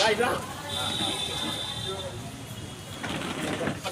Guys, up.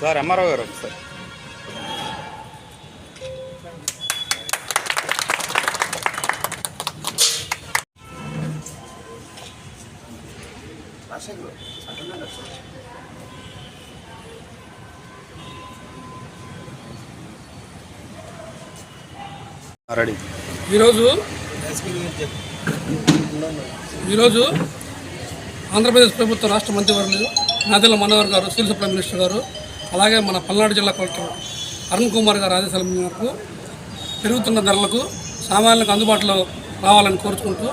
Sir MRO గారు ఒకసారి. Ready. ఈరోజు ఈరోజు ఆంధ్రప్రదేశ్ ప్రభుత్వ రాష్ట్ర మంత్రివర్యులు నాదెల్ల మనోహర్ గారు సివిల్ సప్లై మినిస్టర్ గారు అలాగే మన పల్నాడు జిల్లా కలెక్టర్ అరుణ్ కుమార్ గారు ఆదేశాల మేరకు పెరుగుతున్న ధరలకు సామాన్యులకు అందుబాటులో రావాలని కోరుకుంటూ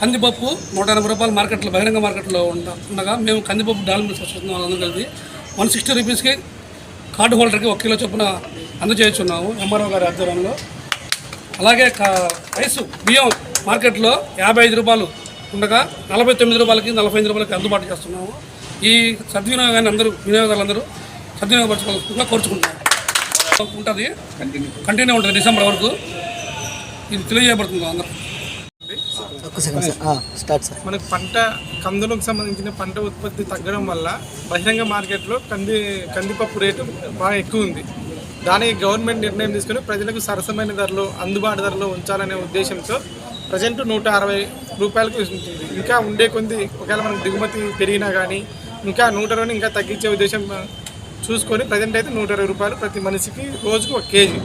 కందిపప్పు నూట ఎనభై రూపాయలు మార్కెట్లో బహిరంగ మార్కెట్లో ఉండగా మేము కందిపప్పు డాల్మిల్స్ వస్తున్నాం వాళ్ళందరూ కలిసి వన్ సిక్స్టీ రూపీస్కి కార్డు హోల్డర్కి ఒక కిలో చొప్పున అందజేస్తున్నాము ఎంఆర్ఓ గారి ఆధ్వర్యంలో. అలాగే రైసు బియ్యం మార్కెట్లో యాభై ఐదు రూపాయలు ఉండగా నలభై తొమ్మిది రూపాయలకి నలభై ఐదు రూపాయలకి అందుబాటు చేస్తున్నాము. ఈ సద్వినియోగాన్ని అందరూ వినియోగదారులందరూ సద్వినియోగపరచుకోవాల్సిందిగా కోరుచుకుంటున్నాము ఉంటుంది. కంటిన్యూ ఉంటుంది డిసెంబర్ వరకు. ఇది తెలియజేయబడుతుంది అందరూ. మనకు పంట కందులకు సంబంధించిన పంట ఉత్పత్తి తగ్గడం వల్ల బహిరంగ మార్కెట్లో కంది కందిపప్పు రేటు బాగా ఎక్కువ ఉంది. దానికి గవర్నమెంట్ నిర్ణయం తీసుకుని ప్రజలకు సరసమైన ధరలో అందుబాటు ధరలో ఉంచాలనే ఉద్దేశంతో ప్రజెంట్ నూట అరవై రూపాయలకు ఉంటుంది ఇంకా ఉండే కొద్ది ఒకవేళ మనకు దిగుమతి పెరిగినా కానీ ఇంకా నూట ఇరవై ఇంకా తగ్గించే ఉద్దేశం చూసుకొని ప్రజెంట్ అయితే నూట ఇరవై రూపాయలు ప్రతి మనిషికి రోజుకు ఒక కేజీ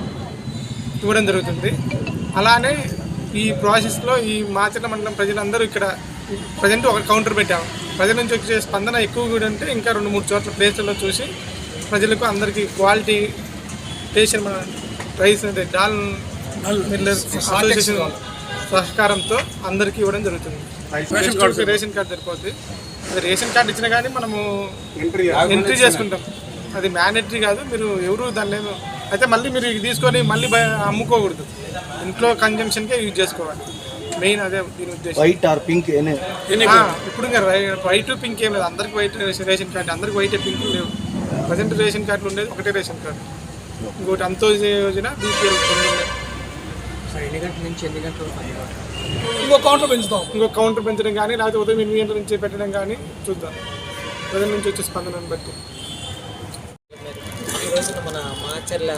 ఇవ్వడం జరుగుతుంది. అలానే ఈ ప్రాసెస్లో ఈ మాచర్ల మండలం ప్రజలందరూ ఇక్కడ ప్రజెంట్ ఒక కౌంటర్ పెట్టాము. ప్రజల నుంచి వచ్చే స్పందన ఎక్కువ కూడా ఉంటే ఇంకా రెండు మూడు చోట్ల ప్లేస్లలో చూసి ప్రజలకు అందరికీ క్వాలిటీ స్టేషన్ మన రైస్ అంటే డాల్ మిల్లర్స్ అసోసియేషన్ సహకారంతో అందరికీ ఇవ్వడం జరుగుతుంది. రేషన్ కార్డు సరిపోద్ది. రేషన్ కార్డు ఇచ్చినా కానీ మనము ఎంట్రీ చేసుకుంటాం. అది మ్యాండేటరీ కాదు మీరు ఎవరు దాన్ని ఏమో అయితే మళ్ళీ మీరు ఇది తీసుకొని మళ్ళీ అమ్ముకోకూడదు. ఇంట్లో కన్జంప్షన్కే యూజ్ చేసుకోవాలి. మెయిన్ అదే దీని ఉద్దేశం. వైట్ ఆర్ పింక్ ఇప్పుడు ఇంకా రై- వైట్ పింక్ ఏం లేదు. అందరికి వైట్ రేషన్ కార్డు అందరికి వైట్ పింక్ లేవు. ప్రజెంట్ రేషన్ కార్డులు ఉండేది ఒకటే రేషన్ కార్డు. ఇంకోటి అంత్యోదయ యోజన బీపీఎల్ ఇంకో కౌంటర్ పెంచుతాం ఇంకో కౌంటర్ పెంచడం కానీ లేకపోతే ఉదయం ఎనిమిది గంటల నుంచి పెట్టడం కానీ చూద్దాం. ప్రజల నుంచి వచ్చే స్పందనను బట్టి. మన మాచర్ల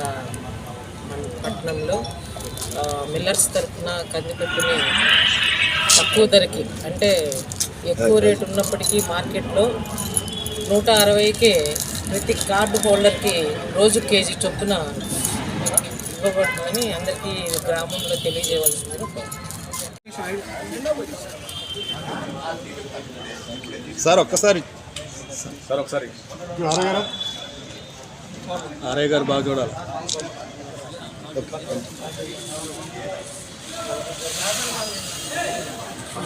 మన పట్టణంలో మిల్లర్స్ తరఫున కందిపప్పుని తక్కువ ధరకి అంటే ఎక్కువ రేటు ఉన్నప్పటికీ మార్కెట్లో నూట అరవైకే ప్రతి కార్డు హోల్డర్కి రోజు కేజీ చొప్పున ఉపయోగపడుతుందని అందరికీ గ్రామంలో తెలియజేయవలసింది సార్ ఒక్కసారి. సార్ ఒకసారి. ఆర్య గారు బాగా చూడాలి. ఓకే. আর